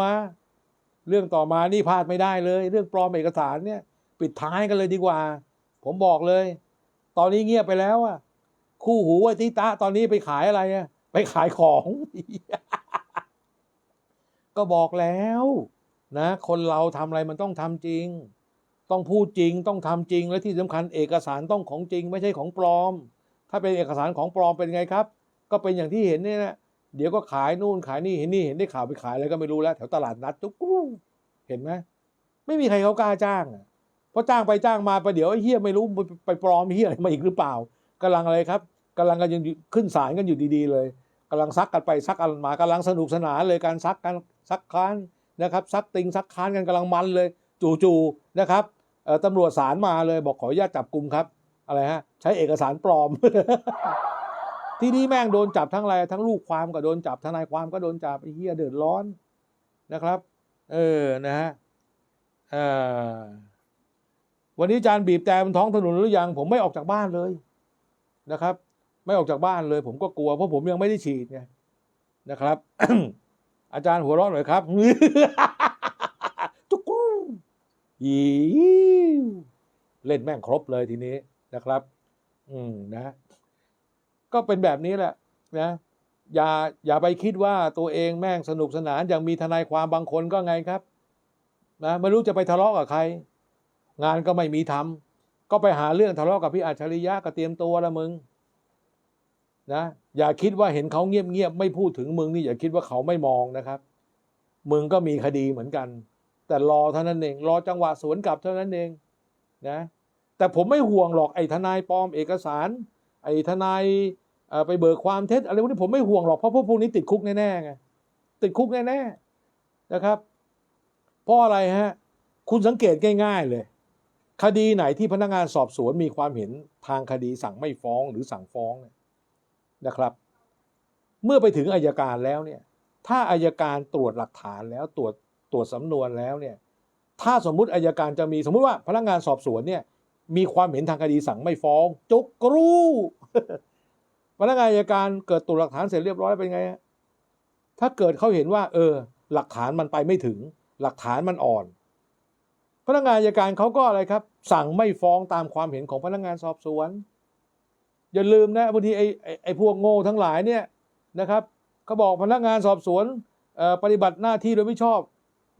มา เรื่องต่อมานี่พลาดไม่ได้เลย เรื่องปลอมเอกสารเนี่ย ปิดท้ายกันเลยดีกว่า ผมบอกเลย ตอนนี้เงียบไปแล้วอะคู่หูไอ้ทิตะตอนนี้ไปขายอะไรอะไปขายของ ก็บอกแล้ว นะ คนเราทำอะไรมันต้องทำจริง ต้องพูดจริงต้องทำจริงและที่สำคัญเอกสารต้องของจริง ไม่ใช่ของปลอม ถ้าเป็นเอกสารของปลอมเป็นไงครับ ก็เป็นอย่างที่เห็นเนี่ยนะ เดี๋ยวก็ขายนู่นขายนี่เห็นนี่เห็นได้ข่าวไปขายอะไรก็ไม่รู้แล้ว แถวตลาดนัดจุกกรูเห็นไหมไม่มีใครเขากล้าจ้างอะเพราะจ้างไปจ้างมาไปเดี๋ยวไอ้เฮียไม่รู้ไปปลอมเฮียอะไรมาอีกหรือเปล่ากำลังอะไรครับกำลังกันยังขึ้นศาลกันอยู่ดีๆเลยกำลังซักกันไปซักกันมากำลังสนุกสนานเลยการซักกันซักค้านนะครับซักติงซักค้านกันกำลังมันเลย จู่ๆนะครับตำรวจศาลมาเลยบอกขออนุญาตจับกลุ่มครับ อะไรฮะใช้เอกสารปลอม ที่นี่แม่งโดนจับทั้งอะไรทั้งลูกความก็โดนจับทนายความก็โดนจับไอ้เหี้ยเดือดร้อนนะครับ เออนะฮะวันนี้อาจารย์บีบแต่บนท้องถนนหรือยัง ผมไม่ออกจากบ้านเลยนะครับ ไม่ออกจากบ้านเลย ผมก็กลัวเพราะผมยังไม่ได้ฉีดไงนะครับ อาจารย์หัวเร้อนหน่อยครับจุกกู้ยีเล่นแม่งครบเลยทีนี้นะครับ อืมนะ ก็เป็นแบบนี้แหละนะอย่าอย่าไปคิดว่าตัวเองแม่งสนุกสนานอย่างมีทนายความบางคนก็ไงครับนะไม่รู้จะไปทะเลาะกับใคร งานก็ไม่มีทำก็ไปหาเรื่องทะเลาะกับพี่อัจฉริยะก็เตรียมตัวละมึงนะอย่าคิดว่าเห็นเขาเงียบๆไม่พูดถึงมึงนี่อย่าคิดว่าเขาไม่มองนะครับ มึงก็มีคดีเหมือนกัน แต่รอเท่านั้นเอง รอจังหวะสวนกลับเท่านั้นเองนะแต่ผมไม่ห่วงหรอกไอ้ทนายปลอมเอกสาร ไอ้ทนาย ไปเบิกความเท็จอะไรพวกนี้ผมไม่ห่วงหรอกเพราะพวกพวกนี้ติดคุกแน่ๆไงติดคุกแน่ๆนะครับ เพราะอะไรฮะคุณสังเกตง่าย ๆเลย คดีไหนที่พนักงานสอบสวนมีความเห็นทางคดีสั่งไม่ฟ้องหรือสั่งฟ้องนะครับ เมื่อไปถึงอายการแล้วเนี่ย ถ้าอายการตรวจหลักฐานแล้วตรวจตรวจสำนวนแล้วเนี่ย ถ้าสมมุติอายการจะมีสมมุติว่าพนักงานสอบสวนเนี่ยมีความเห็นทางคดีสั่งไม่ฟ้องจุกกรู พนักงานอัยการเกิดตรวจหลักฐานเสร็จเรียบร้อยเป็นไงฮะถ้าเกิดเขาเห็นว่า เออ หลักฐานมันไปไม่ถึง หลักฐานมันอ่อน พนักงานอัยการเขาก็อะไรครับ สั่งไม่ฟ้องตามความเห็นของพนักงานสอบสวน อย่าลืมนะบางทีไอ้ไอ้พวกโง่ทั้งหลายเนี่ยนะครับเขาบอกพนักงานสอบสวนปฏิบัติหน้าที่โดยไม่ชอบ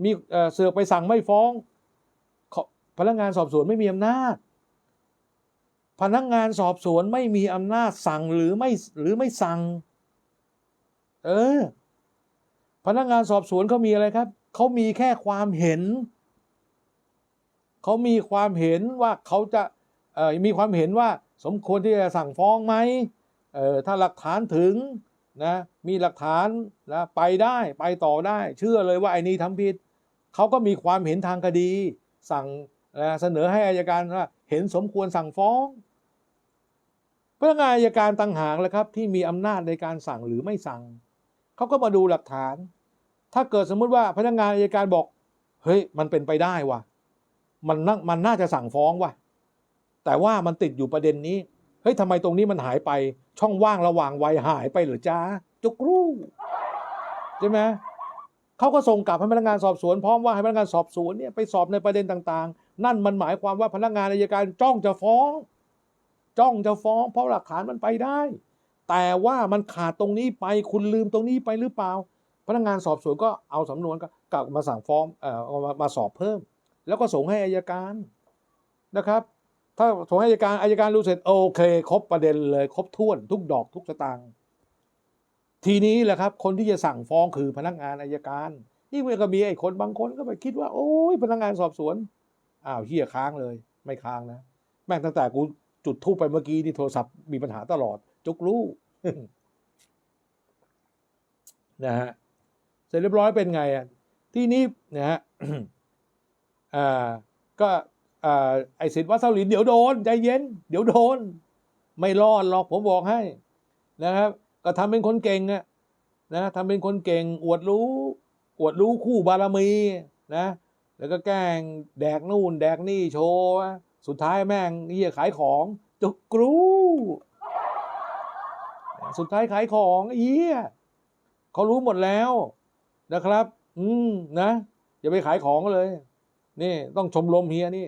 มีเสือไปสั่งไม่ฟ้องพนักงานสอบสวนไม่มีอำนาจ พนักงานสอบสวนไม่มีอำนาจสั่งหรือไม่หรือไม่สั่ง เออ พนักงานสอบสวนเขามีอะไรครับเขามีแค่ความเห็นเขามีความเห็นว่าเขาจะเออมีความเห็นว่าสมควรที่จะสั่งฟ้องไหมเออถ้าหลักฐานถึงนะมีหลักฐานนะไปได้ไปต่อได้ เชื่อเลยว่าไอ้นี่ทำผิดเขาก็มีความเห็นทางคดี สั่งนะเสนอให้อายการว่าเห็นสมควรสั่งฟ้อง พนักงานอายการต่างหากแหละครับที่มีอำนาจในการสั่งหรือไม่สั่ง เขาก็มาดูหลักฐาน ถ้าเกิดสมมุติว่าพนักงานอายการบอก เฮ้ย มันเป็นไปได้ว่ะ มันน่ามันน่าจะสั่งฟ้องว่ะ แต่ว่ามันติดอยู่ประเด็นนี้ เฮ้ยทำไมตรงนี้มันหายไป ช่องว่างระหว่างวัยหายไปหรือจ้าจุกรูใช่ไหมเขาก็ส่งกลับให้พนักงานสอบสวนพร้อมว่าให้พนักงานสอบสวนเนี่ยไปสอบในประเด็นต่าง ๆ นั่นมันหมายความว่าพนักงานอายการจ้องจะฟ้อง จ้องจะฟ้องเพราะหลักฐานมันไปได้ แต่ว่ามันขาดตรงนี้ไปคุณลืมตรงนี้ไปหรือเปล่า พนักงานสอบสวนก็เอาสำนวนกลับมาสั่งฟ้องเอ่อเอามามาสอบเพิ่ม แล้วก็ส่งให้อายการนะครับ ถ้าส่งให้อายการอายการรู้เสร็จโอเค ครบประเด็นเลยครบถ้วนทุกดอกทุกสตางค์ทีนี้แหละครับ คนที่จะสั่งฟ้องคือพนักงานอายการนี่มันก็มีไอ้คนบางคนก็ไปคิดว่า โอ้ยพนักงานสอบสวนอ้าวเฮียค้างเลย ไม่ค้างนะ แม่งตั้งแต่กู จุดทูปไปเมื่อกี้นี่โทรศัพท์มีปัญหาตลอด จุกรู้นะฮะเสร็จเรียบร้อยเป็นไงอะที่นี้นะฮะอ่าก็อ่าไอสิทธิ์วัดเสาลินเดี๋ยวโดนใจเย็น เดี๋ยวโดน ไม่รอดหรอกผมบอกให้ นะครับ ก็ทำเป็นคนเก่งอะนะทำเป็นคนเก่ง อวดรู้ อวดรู้คู่บารมีนะ แล้วก็แกล้งแดกนู่น แดกนี่โชว์ สุดท้ายแม่งเฮียขายของจุกกรูสุดท้ายขายของเฮียเขารู้หมดแล้วนะครับ อืมนะอย่าไปขายของเลย นี่ต้องชมรมเฮียนี่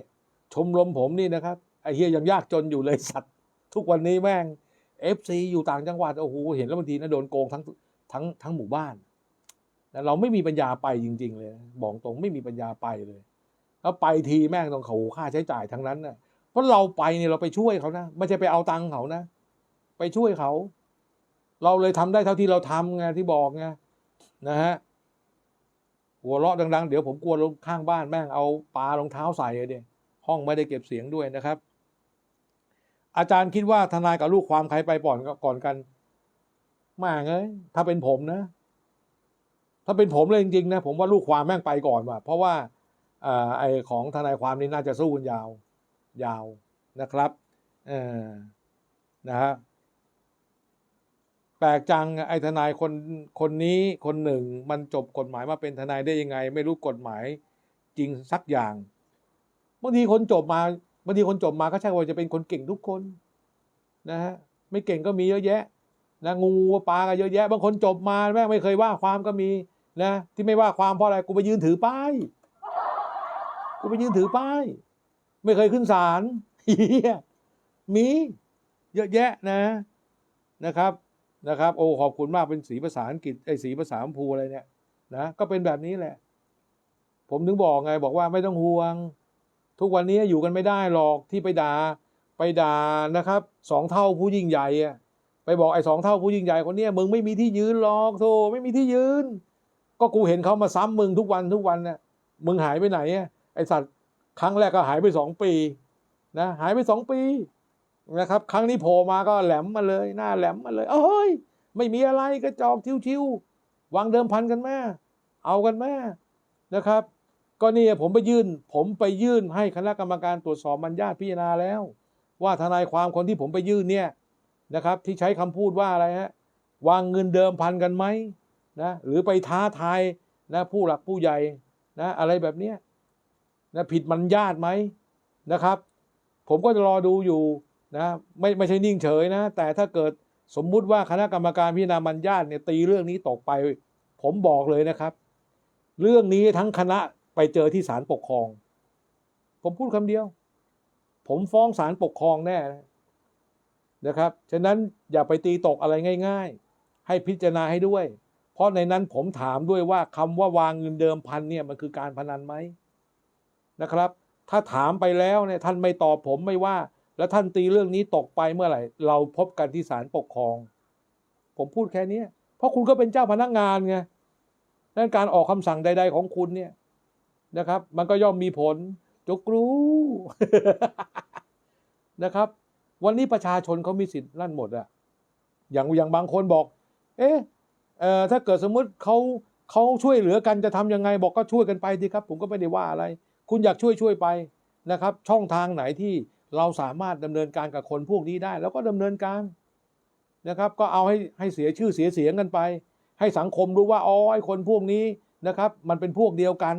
ชมรมผมนี่นะครับไอเฮียยังยากจนอยู่เลยสัตว์ ทุกวันนี้แม่งเอฟซีอยู่ต่างจังหวัดโอ้โหเห็นแล้วบางทีนะโดนโกงทั้งทั้งทั้งหมู่บ้านแต่เราไม่มีปัญญาไปจริง ๆ เลย บอกตรงไม่มีปัญญาไปเลย แล้วไปทีแม่งต้องเขาค่าใช้จ่ายทั้งนั้นนะเพราะเราไปเนี่ยเราไปช่วยเขานะไม่ใช่ไปเอาตังค์เขานะ ไปช่วยเขา เราเลยทำได้เท่าที่เราทำไงที่บอกไงนะฮะหัวเราะดัง ๆ เดี๋ยวผมกลัวลงข้างบ้านแม่งเอาปลารองเท้าใส่เลยเดียห้องไม่ได้เก็บเสียงด้วยนะครับ อาจารย์คิดว่าทนายกับลูกความใครไปก่อนก่อนกันมากเลยถ้าเป็นผมนะ ถ้าเป็นผมเลยจริงๆนะผมว่าลูกความแม่งไปก่อนว่ะเพราะว่า ไอของทนายความนี่น่าจะสู้กันยาวยาวนะครับเออนะฮะแปลกจังไอทนายคนคนนี้คนหนึ่ง มันจบกฎหมายมาเป็นทนายได้ยังไง ไม่รู้กฎหมายจริงสักอย่างบางทีคนจบมาบางทีคนจบมาก็ใช่ว่าจะเป็นคนเก่งทุกคนนะฮะไม่เก่งก็มีเยอะแยะนะงูปลาก็เยอะแยะ บางคนจบมาแม่งไม่เคยว่าความก็มีนะที่ไม่ว่าความเพราะอะไรกูไปยืนถือป้าย กูไปยืนถือป้าย ไม่เคยขึ้นศาลเฮียมีเยอะแยะนะนะครับนะครับ โอ้ขอบคุณมากเป็นสีภาษาอังกฤษไอ้สีภาษาอัมพูอะไรเนี่ยนะก็เป็นแบบนี้แหละ ผมถึงบอกไงบอกว่าไม่ต้องห่วง ทุกวันนี้อยู่กันไม่ได้หรอกที่ไปด่าไปด่านะครับสองเท่าผู้ยิ่งใหญ่อะไปบอกไอ้สองเท่าผู้ยิ่งใหญ่คนเนี้ยมึงไม่มีที่ยืนหรอกโธ่ไม่มีที่ยืน ก็กูเห็นเขามาซ้ำมึงทุกวันทุกวันน่ะมึงหายไปไหนอะ ไอสัตว์ครั้งแรกก็หายไปสองปีนะหายไปสองปีนะครับ ครั้งนี้โผล่มาก็แหลมมาเลย หน้าแหลมมาเลยเอ้ยไม่มีอะไรกระจอกชิวๆวางเดิมพันกันแม่เอากันแม่นะครับ ก็นี่ผมไปยื่น ผมไปยื่นให้คณะกรรมการตรวจสอบมัญญาติพิจารณาแล้ว ว่าทนายความคนที่ผมไปยื่นเนี่ยนะครับ ที่ใช้คำพูดว่าอะไรฮะวางเงินเดิมพันกันไหมนะหรือไปท้าทายนะผู้หลักผู้ใหญ่นะอะไรแบบเนี้ย นะผิดมัญญาติไหมนะครับ ผมก็จะรอดูอยู่นะไม่ไม่ใช่นิ่งเฉยนะ แต่ถ้าเกิดสมมุติว่าคณะกรรมการพิจารณามัญญาติเนี่ยตีเรื่องนี้ตกไป ผมบอกเลยนะครับ เรื่องนี้ทั้งคณะไปเจอที่ศาลปกครอง ผมพูดคำเดียว ผมฟ้องศาลปกครองแน่นะครับ ฉะนั้นอย่าไปตีตกอะไรง่าย ๆ ให้พิจารณาให้ด้วย เพราะในนั้นผมถามด้วยว่าคำว่าวางเงินเดิมพันเนี่ยมันคือการพนันไหม นะครับ ถ้าถามไปแล้วเนี่ยท่านไม่ตอบผมไม่ว่า แล้วท่านตีเรื่องนี้ตกไปเมื่อไหร่ เราพบกันที่ศาลปกครอง ผมพูดแค่นี้เพราะคุณก็เป็นเจ้าพนักงานไงดังนั้นการออกคำสั่งใด ๆ ของคุณเนี่ยนะครับ มันก็ย่อมมีผลจกรู้นะครับ วันนี้ประชาชนเขามีสิทธิ์นั่นหมดอะอย่างอย่างบางคนบอก เอ๊ะเอถ้าเกิดสมมุติเขาเขาช่วยเหลือกันจะทำยังไงบอกก็ช่วยกันไปดีครับ ผมก็ไม่ได้ว่าอะไร คุณอยากช่วยช่วยไปนะครับ ช่องทางไหนที่เราสามารถดำเนินการกับคนพวกนี้ได้ แล้วก็ดำเนินการนะครับ ก็เอาให้ให้เสียชื่อเสียเสียงกันไป ให้สังคมรู้ว่าอ๋อไอ้คนพวกนี้นะครับ มันเป็นพวกเดียวกัน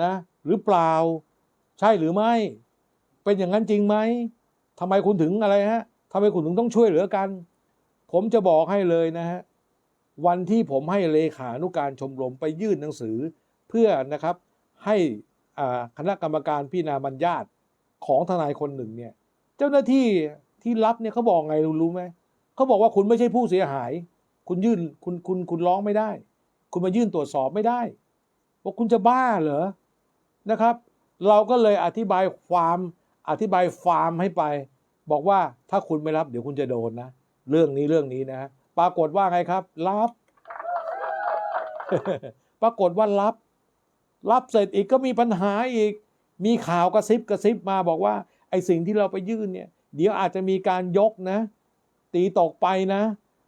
นะหรือเปล่าใช่หรือไม่ เป็นอย่างนั้นจริงไหมทำไมคุณถึงอะไรฮะทำไมคุณถึงต้องช่วยเหลือกัน ผมจะบอกให้เลยนะฮะวันที่ผมให้เลขานุการชมรมไปยื่นหนังสือเพื่อนะครับให้ คณะกรรมการพิจารณาบัญญาติของทนายคนหนึ่งเนี่ย เจ้าหน้าที่ที่รับเนี่ยเขาบอกไงรู้รู้ไหมเขาบอกว่าคุณไม่ใช่ผู้เสียหาย คุณยื่นคุณคุณคุณร้องไม่ได้ คุณมายื่นตรวจสอบไม่ได้บอกคุณจะบ้าเหรอนะครับ เราก็เลยอธิบายความอธิบายฟาร์มให้ไป บอกว่าถ้าคุณไม่รับเดี๋ยวคุณจะโดนนะ เรื่องนี้เรื่องนี้นะ ปรากฏว่าไงครับ รับ ปรากฏว่ารับ รับเสร็จอีกก็มีปัญหาอีก มีข่าวกระซิบกระซิบมาบอกว่าไอ้สิ่งที่เราไปยื่นเนี่ย เดี๋ยวอาจจะมีการยกนะ ตีตกไปนะ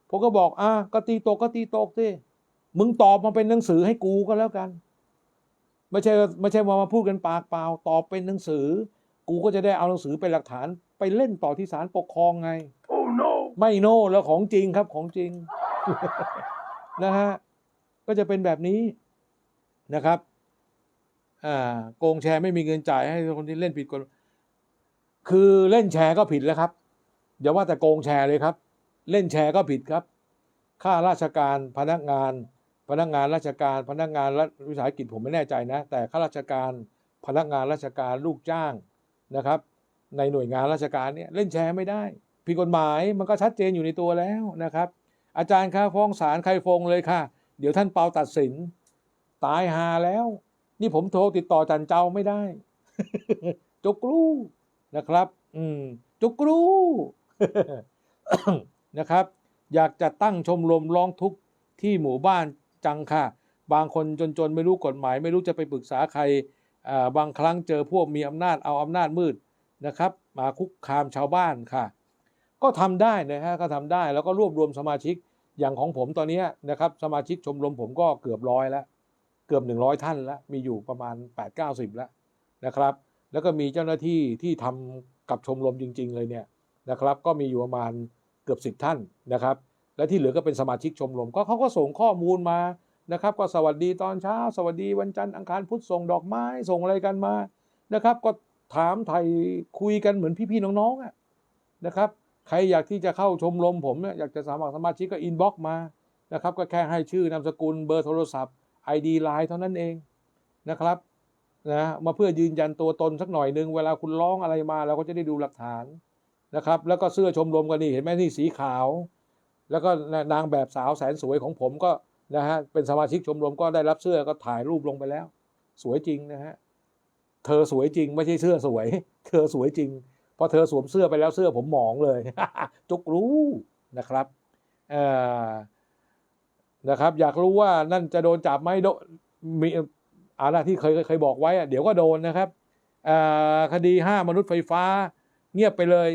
ผมก็บอกอะก็ตีตกก็ตีตกสิมึงตอบมาเป็นหนังสือให้กูก็แล้วกัน ไม่ใช่ไม่ใช่มามาพูดกันปากเปล่า ตอบเป็นหนังสือ กูก็จะได้เอาหนังสือเป็นหลักฐาน ไปเล่นต่อที่ศาลปกครองไง Oh no! ไม่โน่แล้วของจริงครับของจริงนะฮะก็จะเป็นแบบนี้นะครับอ่า โกงแชร์ไม่มีเงินจ่ายให้คนที่เล่นผิดกฎคือเล่นแชร์ก็ผิดแล้วครับอย่าว่าแต่โกงแชร์เลยครับ เล่นแชร์ก็ผิดครับข้าราชการพนักงาน พนักงานราชการ พนักงานรัฐวิสาหกิจผมไม่แน่ใจนะ แต่ข้าราชการพนักงานราชการลูกจ้างนะครับ ในหน่วยงานราชการเนี่ยเล่นแชร์ไม่ได้ผิดกฎหมายมันก็ชัดเจนอยู่ในตัวแล้วนะครับ อาจารย์คะฟ้องศาลใครฟ้องเลยค่ะ เดี๋ยวท่านเปาตัดสิน ตายหาแล้ว นี่ผมโทรติดต่อจันเจ้าไม่ได้จกรูนะครับ อืมจกรูนะครับ อยากจะตั้งชมรมร้องทุกข์ที่หมู่บ้านจังค่ะ บางคนจนๆไม่รู้กฎหมาย ไม่รู้จะไปปรึกษาใครบางครั้งเจอพวกมีอำนาจเอาอำนาจมืดนะครับ มาคุกคามชาวบ้านค่ะ ก็ทำได้นะฮะก็ทำได้แล้วก็รวบรวมสมาชิกอย่างของผมตอนนี้นะครับ สมาชิกชมรมผมก็เกือบร้อยแล้ว เกือบ 100 ท่านแล้วมีอยู่ประมาณ 8-90 แล้วนะครับ แล้วก็มีเจ้าหน้าที่ที่ทำกับชมรมจริง ๆ เลยเนี่ยนะครับ ก็มีอยู่ประมาณเกือบ 10 ท่านนะครับ และที่เหลือก็เป็นสมาชิกชมรมก็เขาก็ส่งข้อมูลมานะครับ ก็สวัสดีตอนเช้า สวัสดีวันจันทร์อังคารพุธส่งดอกไม้ส่งอะไรกันมานะครับ ก็ถามไทยคุยกันเหมือนพี่ๆน้องๆอะนะครับใครอยากที่จะเข้าชมรมผมเนี่ยอยากจะสมัครสมาชิกก็อินบ็อกมานะครับ ก็แค่ให้ชื่อนามสกุลเบอร์โทรศัพท์ ID ไลน์เท่านั้นเองนะครับนะมาเพื่อยืนยันตัวตนสักหน่อยหนึ่งเวลาคุณร้องอะไรมาเราก็จะได้ดูหลักฐานนะครับ แล้วก็เสื้อชมรมกันนี่เห็นไหมนี่สีขาว แล้วก็นางแบบสาวแสนสวยของผมก็นะฮะเป็นสมาชิกชมรมก็ได้รับเสื้อก็ถ่ายรูปลงไปแล้ว สวยจริงนะฮะเธอสวยจริงไม่ใช่เสื้อสวย เธอสวยจริงพอเธอสวมเสื้อไปแล้วเสื้อผมหมองเลยจุกรู้นะครับเอ่อ นะครับ อยากรู้ว่านั่นจะโดนจับไหมโดมีอะไรที่เคยเคยบอกไว้อะเดี๋ยวก็โดนนะครับคดีห้ามนุษย์ไฟฟ้า เงียบไปเลย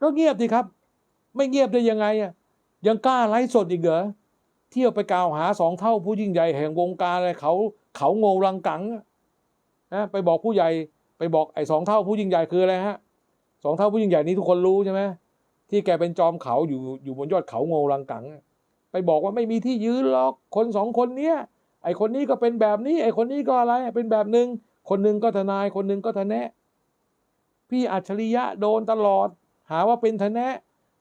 ก็เงียบดีครับ ไม่เงียบได้ยังไงอะยังกล้าไลฟ์สดอีกเหรอเที่ยวไปกล่าวหาสองเท่าผู้ยิ่งใหญ่แห่งวงการอะไรเขา เขาโงรังกังนะไปบอกผู้ใหญ่ไปบอกไอ้สองเท่าผู้ยิ่งใหญ่คืออะไรฮะสองเท่าผู้ยิ่งใหญ่นี้ทุกคนรู้ใช่ไหมที่แกเป็นจอมเขาอยู่อยู่บนยอดเขาโงรังกังอะ ไปบอกว่าไม่มีที่ยืนหรอกคนสองคนเนี้ยไอคนนี้ก็เป็นแบบนี้ ไอคนนี้ก็อะไรเป็นแบบหนึ่งคนหนึ่งก็ทนายคนหนึ่งก็ทนแนะพี่อัจฉริยะโดนตลอด หาว่าเป็นทนแนะ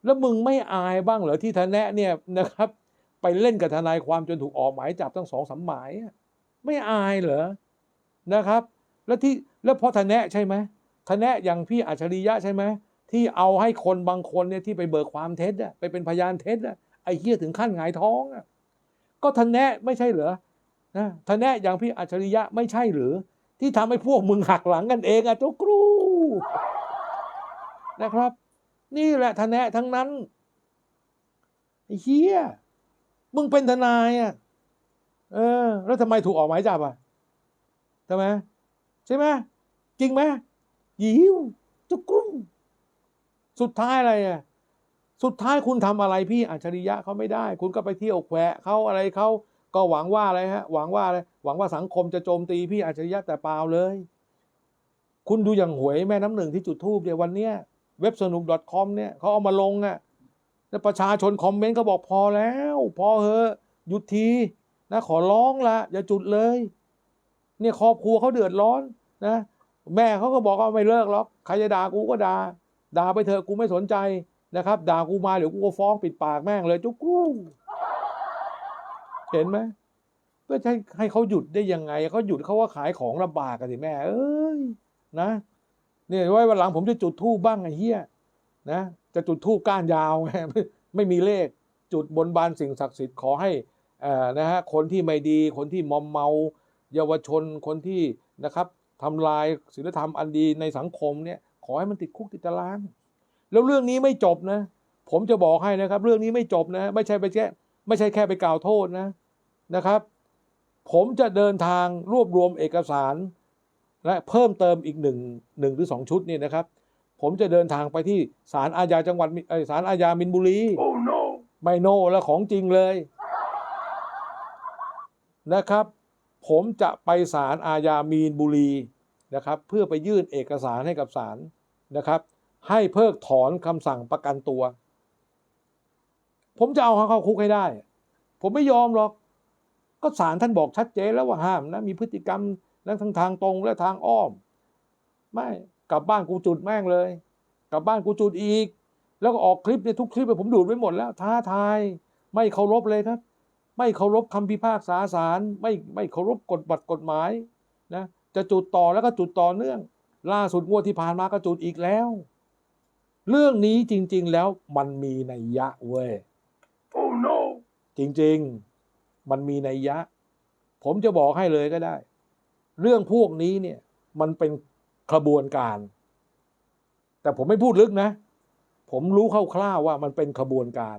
แล้วมึงไม่อายบ้างเหรอที่ทนแนะเนี่ยนะครับ ไปเล่นกับทนายความจนถูกออกหมายจับตั้งสองสามหมายไม่อายเหรอนะครับ แล้วที่แล้วเพราะทนแนะใช่ไหมทนแนะอย่างพี่อัจฉริยะใช่ไหมที่เอาให้คนบางคนเนี่ยที่ไปเบิกความเท็จไปเป็นพยานเท็จ ไอ้เหี้ยถึงขั้นหงายท้องอะก็ทนแนะไม่ใช่เหรอนะทนแนะอย่างพี่อัจฉริยะไม่ใช่หรือ ที่ทำให้พวกมึงหักหลังกันเองอะทุกรูนะครับ นี่แหละทนแนะทั้งนั้นไอ้เหี้ยมึงเป็นทนายอะเออ แล้วทำไมถูกออกหมายจับอะทำไมใช่ไหมจริงไหมยิวจุกรุสุดท้ายอะไรอะ สุดท้ายคุณทำอะไรพี่อัจฉริยะเขาไม่ได้ คุณก็ไปเที่ยวแขวะเขาอะไรเขาก็หวังว่าอะไรฮะหวังว่าอะไรหวังว่าสังคมจะโจมตีพี่อัจฉริยะแต่เปล่าเลย คุณดูอย่างหวยแม่น้ำหนึ่งที่จุดทูบเนี่ยวันเนี้ยเว็บสนุก .com เนี่ยเขาเอามาลงอะแล้วประชาชนคอมเมนต์เขาบอกพอแล้ว พอเหอะหยุดทีนะขอร้องละอย่าจุดเลย เนี่ยครอบครัวเขาเดือดร้อนนะแม่เขาก็บอกว่าไม่เลิกหรอกใครจะด่ากูก็ด่าด่าไปเถอะกูไม่สนใจ นะครับ ด่ากูมาเดี๋ยวกูก็ฟ้องปิดปากแม่งเลยจุกกูเห็นไหมเพื่อให้ให้เขาหยุดได้ยังไงเขาหยุดเขาว่าขายของลำบากกันสิแม่ เอ้ยนะเนี่ยไว้วันหลังผมจะจุดทูบบ้างไอ้เหี้ยนะ จะจุดทูบก้านยาวไงไม่มีเลขจุดบนบานสิ่งศักดิ์สิทธิ์ขอให้อ่นะฮะคนที่ไม่ดีคนที่มอมเมา เยาวชนคนที่นะครับทำลายศีลธรรมอันดีในสังคมเนี่ยขอให้มันติดคุกติดตาราง แล้วเรื่องนี้ไม่จบนะ ผมจะบอกให้นะครับ เรื่องนี้ไม่จบนะ ไม่ใช่ไปแค่ไม่ใช่แค่ไปกล่าวโทษนะนะครับ ผมจะเดินทางรวบรวมเอกสาร และเพิ่มเติมอีกหนึ่งหนึ่งหรือสองชุดนี่นะครับ ผมจะเดินทางไปที่ศาลอาญาจังหวัดมิเอ่อศาลอาญามินบุรี Oh no! ไม่โน่และของจริงเลยนะครับ ผมจะไปศาลอาญามีนบุรีนะครับ เพื่อไปยื่นเอกสารให้กับศาลนะครับ ให้เพิกถอนคำสั่งประกันตัว ผมจะเอาเขาเข้าคุกให้ได้ ผมไม่ยอมหรอก ก็ศาลท่านบอกชัดเจนแล้วว่าห้ามนะ มีพฤติกรรมทั้งทางทางตรงและทางอ้อม ไม่กลับบ้านกูจุดแม่งเลย กลับบ้านกูจุดอีก แล้วก็ออกคลิปเนี่ยทุกคลิปเลยผมดูดไว้หมดแล้ว ท้าทาย ไม่เคารพเลยครับ ไม่เคารพคำพิพากษาศาลไม่ไม่เคารพกฎบัตรกฎหมายนะจะจุดต่อแล้วก็จุดต่อเนื่อง ล่าสุดงวดที่ผ่านมาก็จุดอีกแล้ว เรื่องนี้จริง ๆ แล้วมันมีนัยยะเว้ย Oh no! จริง ๆ มันมีนัยยะ ผมจะบอกให้เลยก็ได้ เรื่องพวกนี้เนี่ย มันเป็นขบวนการ แต่ผมไม่พูดลึกนะ ผมรู้คร่าวๆว่ามันเป็นขบวนการ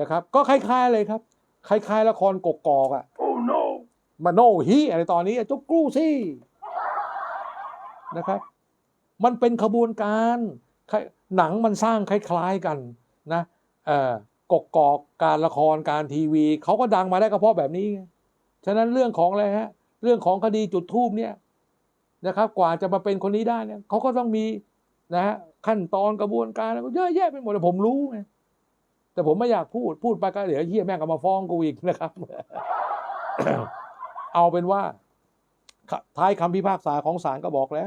นะครับ ก็คล้ายๆเลยครับ คล้าย ๆ ละครกกอกอะ Oh no! มาโนฮีอะไรตอนนี้อะจุกกรูซี่นะครับ มันเป็นขบวนการคล้าย หนังมันสร้างคล้ายๆกันนะเอ่อกกอกการละครการทีวีเขาก็ดังมาได้ก็เพราะแบบนี้ ฉะนั้นเรื่องของอะไรฮะเรื่องของคดีจุดทูบเนี่ยนะครับ กว่าจะมาเป็นคนนี้ได้เนี่ยเขาก็ต้องมีนะฮะขั้นตอนกระบวนการเยอะแยะไปหมดเลยผมรู้ไงแต่ผมไม่อยากพูดพูดไปก็เดี๋ยวเฮียแม่งก็มาฟ้องกูอีกนะครับ เอาเป็นว่าท้ายคำพิพากษาของศาลก็บอกแล้ว